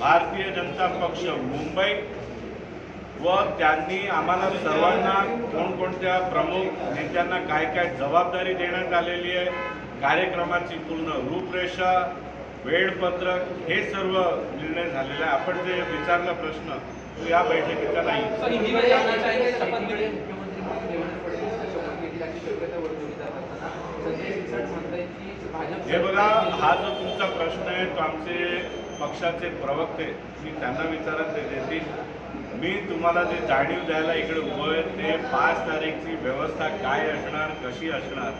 भारतीय जनता पक्ष मुंबई व त्यांनी आम्हाला सर्वांना कोणकोणत्या प्रमुख नेत्यांना काय काय जबाबदारी देण्यात आलेली आहे कार्यक्रमाची पूर्ण रूपरेषा वेळपत्रक हे सर्व निर्णय झालेला आहे. आपण जे विचारला प्रश्न तो या बैठकीचा नाही. हे बघा हा जो तुमचा प्रश्न आहे तो आमचे पक्षाचे प्रवक्ते मी त्यांना विचारत ते देतील. मी तुम्हाला जे जाणीव द्यायला इकडे उभं आहे ते पाच तारीखची व्यवस्था काय असणार कशी असणार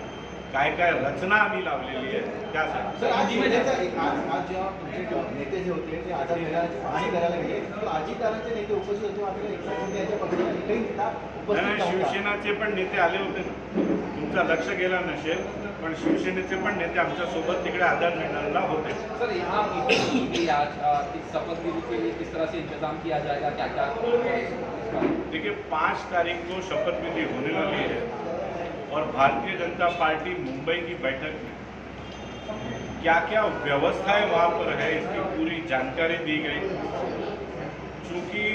काय काय रचना आम्ही लावलेली आहे त्यासाठी. सर आज नेत्याचा एक आज आज जेव्हा तुमचे जे नेते जे होते ते पाहणी करायला गेले नेते उपस्थित होते शिवसेनाचे पण नेते आले होते ना. तुमचा लक्ष गेला नसेल पण शिवसेनेचे पण नेते तिकडे आझाद मैदानाला होते. सर यहाँ के लिए किस तरह से इंतज़ाम किया जाएगा क्या क्या देखिए पाँच तारीख को शपथ विधि होने वाली है और भारतीय जनता पार्टी मुंबई की बैठक में क्या क्या व्यवस्थाएँ वहाँ पर है इसकी पूरी जानकारी दी गई। चूँकि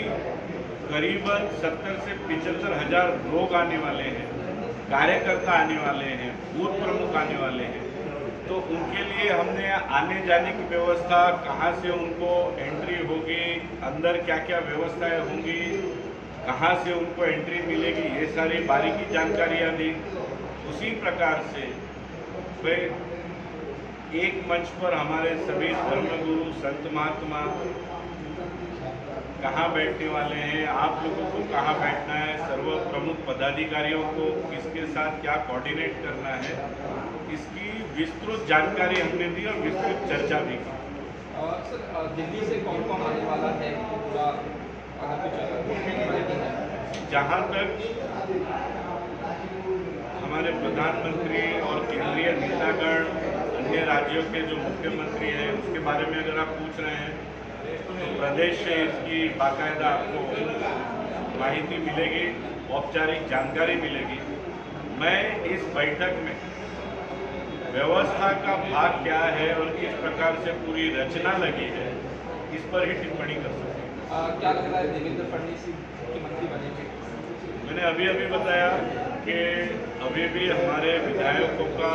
करीबन सत्तर से पिचहत्तर हज़ार लोग आने वाले हैं कार्यकर्ता आने वाले हैं, बूथ प्रमुख आने वाले हैं। तो उनके लिए हमने आने जाने की व्यवस्था, कहाँ से उनको एंट्री होगी, अंदर क्या क्या व्यवस्थाएँ होंगी, कहाँ से उनको एंट्री मिलेगी, ये सारी बारीकी जानकारियाँ दी। उसी प्रकार से भाई एक मंच पर हमारे सभी धर्मगुरु, संत महात्मा कहाँ बैठने वाले हैं आप लोगों को कहाँ बैठना है सर्व प्रमुख पदाधिकारियों को किसके साथ क्या कोऑर्डिनेट करना है इसकी विस्तृत जानकारी हमने दी और विस्तृत चर्चा भी की। सर दिल्ली से कौन कौन आने वाला है? जहाँ तक हमारे प्रधानमंत्री और केंद्रीय नेतागण अन्य राज्यों के जो मुख्यमंत्री हैं उसके बारे में अगर आप पूछ रहे हैं प्रदेश से इसकी बाकायदा आपको माहिती मिलेगी औपचारिक जानकारी मिलेगी। मैं इस बैठक में व्यवस्था का भाग क्या है और किस प्रकार से पूरी रचना लगी है इस पर ही टिप्पणी कर सकती हूँ। क्या लग रहा है देवेंद्र फडणवीस मुख्यमंत्री बनेंगे मैंने अभी अभी बताया कि अभी भी हमारे विधायकों का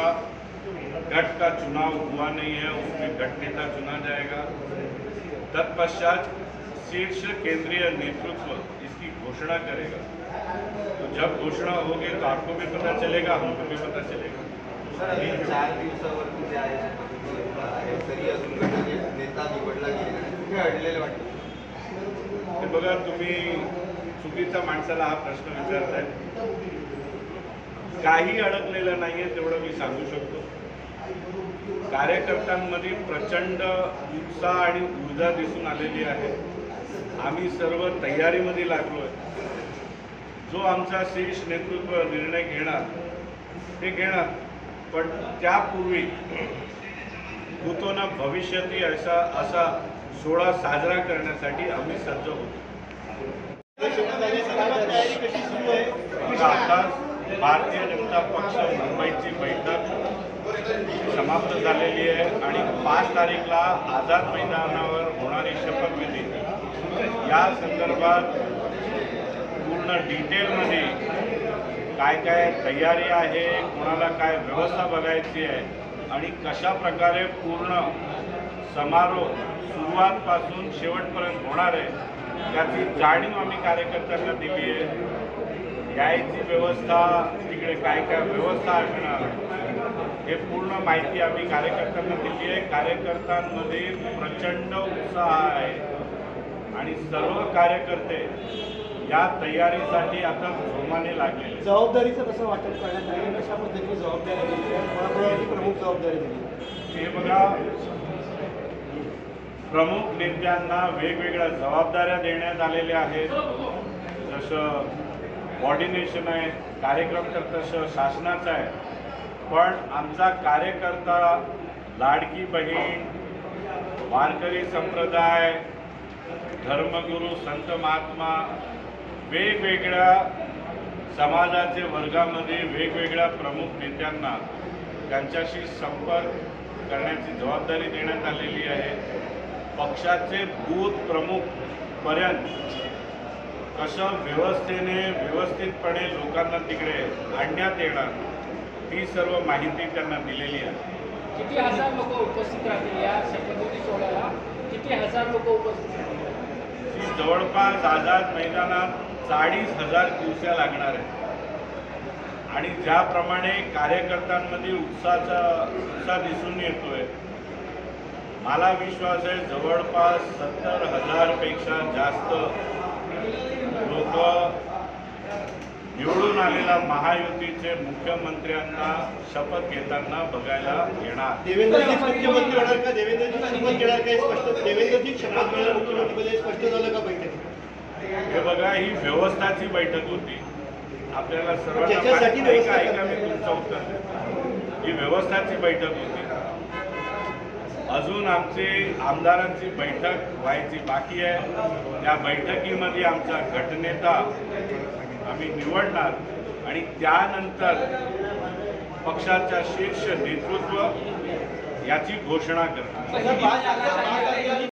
गठ का चुनाव हुआ नहीं है उसमें गठ नेता चुना जाएगा। तत्पश्चात शीर्ष केंद्रीय नेतृत्व इसकी घोषणा करेगा। तो जब घोषणा होगी तो आपको भी पता चलेगा हमको भी पता चलेगा। चार दिवसावरती जे आहे तरी अजून गटाने नेता निवडला गेलेला नाही कुठे अडलेलं वाटतं हे बघा तुम्ही चुकीच्या माणसाला हा प्रश्न विचारताय? काही अडकलेलं नाही तेवढं मी सांगू शकतो. कार्यकर्त्यांमध्ये प्रचंड उत्साह आणि ऊर्जा दिसून आलेली आहे. आम्ही सर्व तयारीमध्ये लागलो आहे जो आमचा शीर्ष नेतृत्व निर्णय घेणार ते घेणार. पण त्यापूर्वी होतो ना भविष्यती असा असा सोहळा साजरा करण्यासाठी आम्ही सज्ज होतो. आता भारतीय जनता पक्ष मुंबईची बैठक समाप्त झालेली आहे आणि पाच तारीखला आझाद मैदानावर होणारी शपथविधी. या संदर्भात पूर्ण डिटेलमध्ये काय काय तयारी आहे कोणाला काय व्यवस्था बघायची आहे आणि कशा प्रकारे पूर्ण समारोह सुरुवातपासून शेवटपर्यंत होणार आहे त्याची जाणीव आम्ही कार्यकर्त्यांना दिली आहे. यायची व्यवस्था तिकडे काय काय व्यवस्था असणार हे पूर्ण माहिती आम्ही कार्यकर्त्यांना दिली आहे. कार्यकर्त्यांमध्ये प्रचंड उत्साह आहे. आणि सर्व कार्यकर्ते या तयारीसाठी आता जोमाने आहेत. जबाबदारीचं कसं वाटप करण्यात आलं? कशा पद्धतीने जबाबदारी दिली? प्रमुख जबाबदारी दिली? हे बघा प्रमुख नेत्यांना वेगवेगळ्या जबाबदाऱ्या देण्यात आलेल्या आहेत. जसं कोऑर्डिनेशन आहे कार्यक्रम तर तसं शासनाचं आहे. पण आमचा कार्यकर्ता लाडकी बहीण वारकरी संप्रदाय धर्मगुरू संत महात्मा वेगवेगळ्या समाजाचे वर्गामध्ये वेगवेगळ्या प्रमुख नेत्यांना त्यांच्याशी संपर्क करण्याची जबाबदारी देण्यात आलेली आहे. पक्षाचे बूथ प्रमुखपर्यंत कसं व्यवस्थेने व्यवस्थितपणे लोकांना तिकडे आणण्यात येणार ती सर्व माहिती त्यांना दिलेली आहे. किती हजार लोक उपस्थित राहतील या शपथविधी सोहळ्याला? किती हजार लोक उपस्थित राहतील? जवळपास आझाद मैदानात चाळीस हजार दिवसा लागणार आहे. आणि ज्याप्रमाणे कार्यकर्त्यांमध्ये उत्साहाचा उत्साह दिसून येतोय मला विश्वास आहे जवळपास सत्तर हजारपेक्षा जास्त लोक निवडून आलेल्या महायुतीचे मुख्यमंत्र्यांना शपथ घेताना बघायला येणार. देवेंद्रजी मुख्यमंत्री होणार का? देवेंद्रजी शपथ घेणार काही स्पष्ट देवेंद्रजी शपथ घेणार स्पष्ट झालं का बैठकीत? हे बघा ही व्यवस्थाची बैठक होती. आपल्याला माहिती- ऐका ऐका मी तुमचं उत्तर. ही व्यवस्थाची बैठक होती. अजून आमची आमदारांची बैठक व्हायची बाकी आहे. त्या बैठकीमध्ये आमचा गटनेता आम्ही निवडणार आणि त्यानंतर पक्षाच्या शीर्ष नेतृत्व याची घोषणा करणार.